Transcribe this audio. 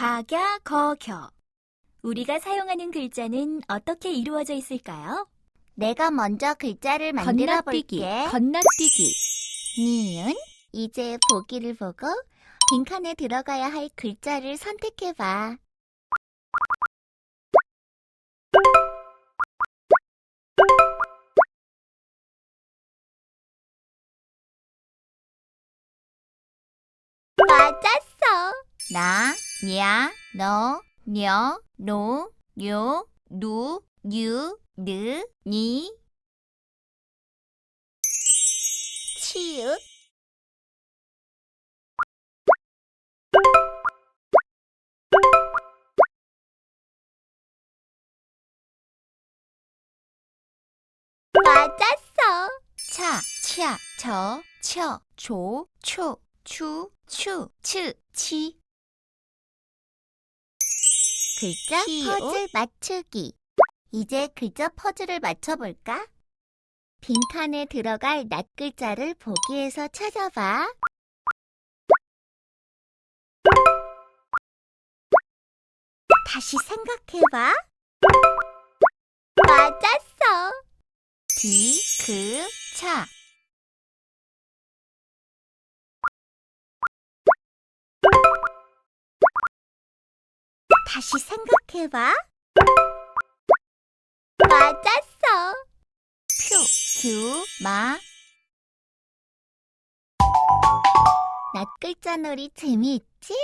각야, 거겨. 우리가 사용하는 글자는 어떻게 이루어져 있을까요? 내가 먼저 글자를 만들어 건너뛰기, 볼게. 건너뛰기. 니은. 이제 보기를 보고 빈칸에 들어가야 할 글자를 선택해 봐. 맞았어. 나, 냐, 너, 녀, 노, 요, 누, 유, 느, 니. 치읓. 맞았어. 차, 차, 저, 처, 조, 초, 추, 추, 츠, 치. 글자 치읓. 퍼즐 맞추기. 이제 글자 퍼즐을 맞춰볼까? 빈칸에 들어갈 낱 글자를 보기에서 찾아봐. 다시 생각해봐. 맞았어. 비, 그, 차. 다시 생각해봐. 맞았어. 표, 규, 마. 낱글자 놀이 재미있지?